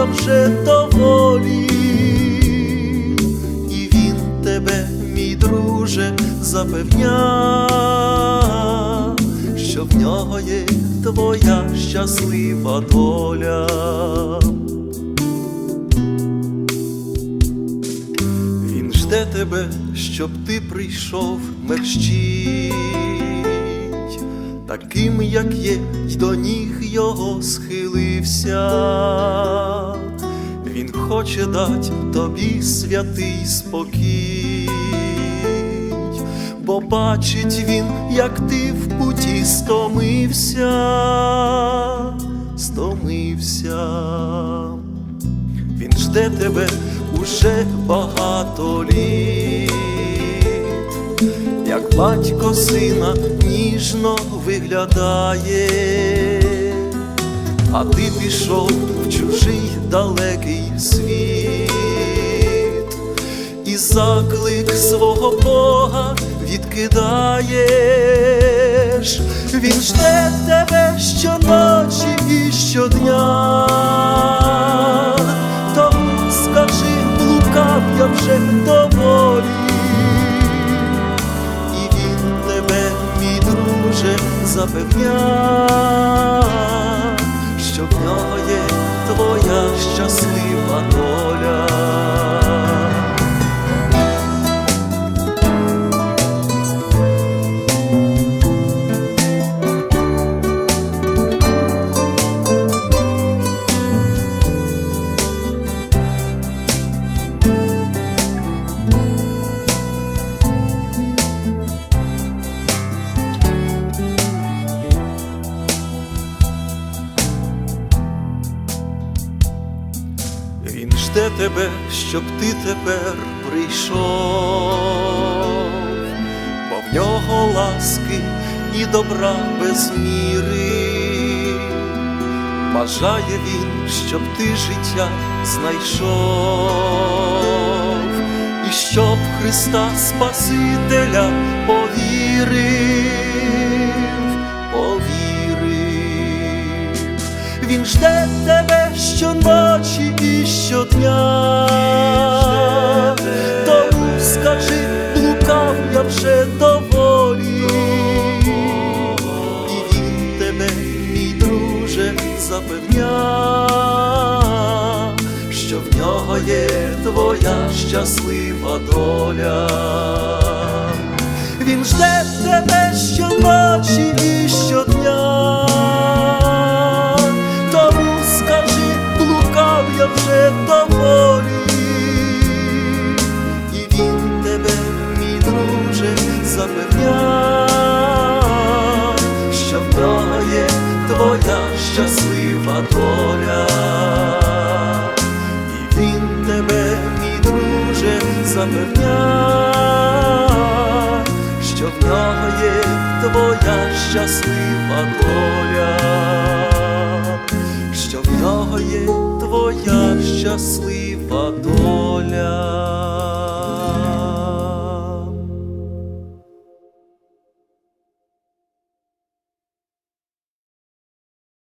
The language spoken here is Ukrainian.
вже доволі, і він тебе, мій друже, запевня, що в нього є твоя щаслива доля. Він жде тебе, щоб ти прийшов мерщіть, таким, як є, й до ніг його схилився. Він хоче дать тобі святий спокій, бо бачить він, як ти в путі стомився, стомився. Він жде тебе уже багато літ, як батько сина ніжно виглядає, а ти пішов в чужий далекий світ, і заклик свого Бога відкидаєш, він жде тебе щоночі і щодня. Друже, жде тебе, щоб ти тепер прийшов, бо в нього ласки і добра без міри. Бажає він, щоб ти життя знайшов, і щоб Христа Спасителя повірив. Щодня. Тому скажи, блукав я вже доволі, і він тебе, мій друже, запевня, що в нього є твоя щаслива доля. Він жде тебе щоночі і щодня. Твоя щаслива доля, і він тебе, мій друже, запевня, що в нього є твоя щаслива доля, що в нього є твоя щаслива доля.